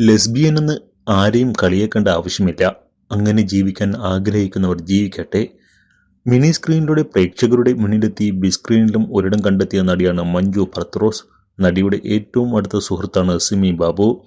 Lesbian എന്ന് ആരെയും കളിയേക്കേണ്ട ആവശ്യമില്ല. അങ്ങനെ ജീവിക്കാൻ ആഗ്രഹിക്കുന്നവർ ജീവിക്കട്ടെ. മിനി സ്ക്രീനിലൂടെ പ്രേക്ഷകരുടെ മുന്നിലെത്തി ബിഗ് സ്ക്രീനിലും ഒരിടം കണ്ടെത്തിയ നടിയാണ് മഞ്ജു പർത്രോസ് നടിയുടെ ഏറ്റവും അടുത്ത സുഹൃത്താണ് സിമി ബാബു.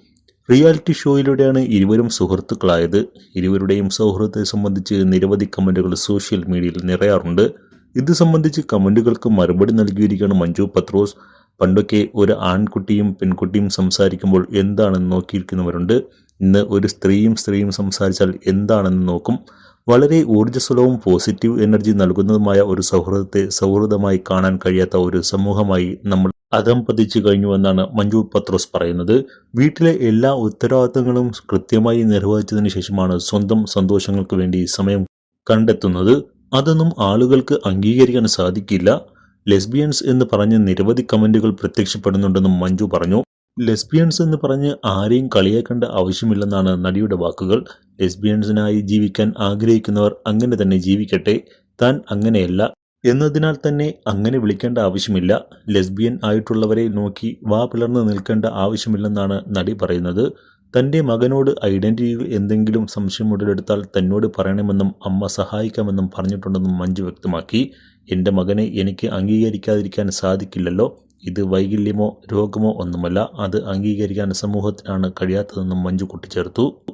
റിയാലിറ്റി ഷോയിലൂടെയാണ് ഇരുവരും സുഹൃത്തുക്കളായത്. ഇരുവരുടെയും സൗഹൃദത്തെ സംബന്ധിച്ച് നിരവധി കമന്റുകൾ സോഷ്യൽ മീഡിയയിൽ നിറയാറുണ്ട്. ഇത് സംബന്ധിച്ച് കമന്റുകൾക്ക് മറുപടി നൽകിയിരിക്കുകയാണ് മഞ്ജു പത്രോസ്. പണ്ടൊക്കെ ഒരു ആൺകുട്ടിയും പെൺകുട്ടിയും സംസാരിക്കുമ്പോൾ എന്താണെന്ന് നോക്കിയിരിക്കുന്നവരുണ്ട്. ഇന്ന് ഒരു സ്ത്രീയും സ്ത്രീയും സംസാരിച്ചാൽ എന്താണെന്ന് നോക്കും. വളരെ ഊർജസ്വലവും പോസിറ്റീവ് എനർജി നൽകുന്നതുമായ ഒരു സൗഹൃദത്തെ സൗഹൃദമായി കാണാൻ കഴിയാത്ത ഒരു സമൂഹമായി നമ്മൾ അധം പതിച്ചു കഴിഞ്ഞുവെന്നാണ് മഞ്ജു പത്രോസ് പറയുന്നത്. വീട്ടിലെ എല്ലാ ഉത്തരവാദിത്തങ്ങളും കൃത്യമായി നിർവഹിച്ചതിന് ശേഷമാണ് സ്വന്തം സന്തോഷങ്ങൾക്ക് വേണ്ടി സമയം കണ്ടെത്തുന്നത്. അതൊന്നും ആളുകൾക്ക് അംഗീകരിക്കാൻ സാധിക്കില്ല. ലെസ്ബിയൻസ് എന്ന് പറഞ്ഞ് നിരവധി കമന്റുകൾ പ്രത്യക്ഷപ്പെടുന്നുണ്ടെന്നും മഞ്ജു പറഞ്ഞു. ലെസ്ബിയൻസ് എന്ന് പറഞ്ഞ് ആരെയും കളിയാക്കേണ്ട ആവശ്യമില്ലെന്നാണ് നടിയുടെ വാക്കുകൾ. ലെസ്ബിയൻസിനായി ജീവിക്കാൻ ആഗ്രഹിക്കുന്നവർ അങ്ങനെ തന്നെ ജീവിക്കട്ടെ താൻ അങ്ങനെയല്ല. എന്നതിനാൽ തന്നെ അങ്ങനെ വിളിക്കേണ്ട ആവശ്യമില്ല. ലെസ്ബിയൻ ആയിട്ടുള്ളവരെ നോക്കി വാ പിളർന്ന് നിൽക്കേണ്ട ആവശ്യമില്ലെന്നാണ് നടി പറയുന്നത്. തന്റെ മകനോട് ഐഡന്റിറ്റിയിൽ എന്തെങ്കിലും സംശയം ഉടലെടുത്താൽ തന്നോട് പറയണമെന്നും അമ്മ സഹായിക്കാമെന്നും പറഞ്ഞിട്ടുണ്ടെന്നും മഞ്ജു വ്യക്തമാക്കി. എന്റെ മകനെ എനിക്ക് അംഗീകരിക്കാതിരിക്കാൻ സാധിക്കില്ലല്ലോ. ഇത് വൈകല്യമോ രോഗമോ ഒന്നുമല്ല. അത് അംഗീകരിക്കാൻ സമൂഹത്തിനാണ് കഴിയാത്തതെന്നും മഞ്ജു കൂട്ടിച്ചേർത്തു.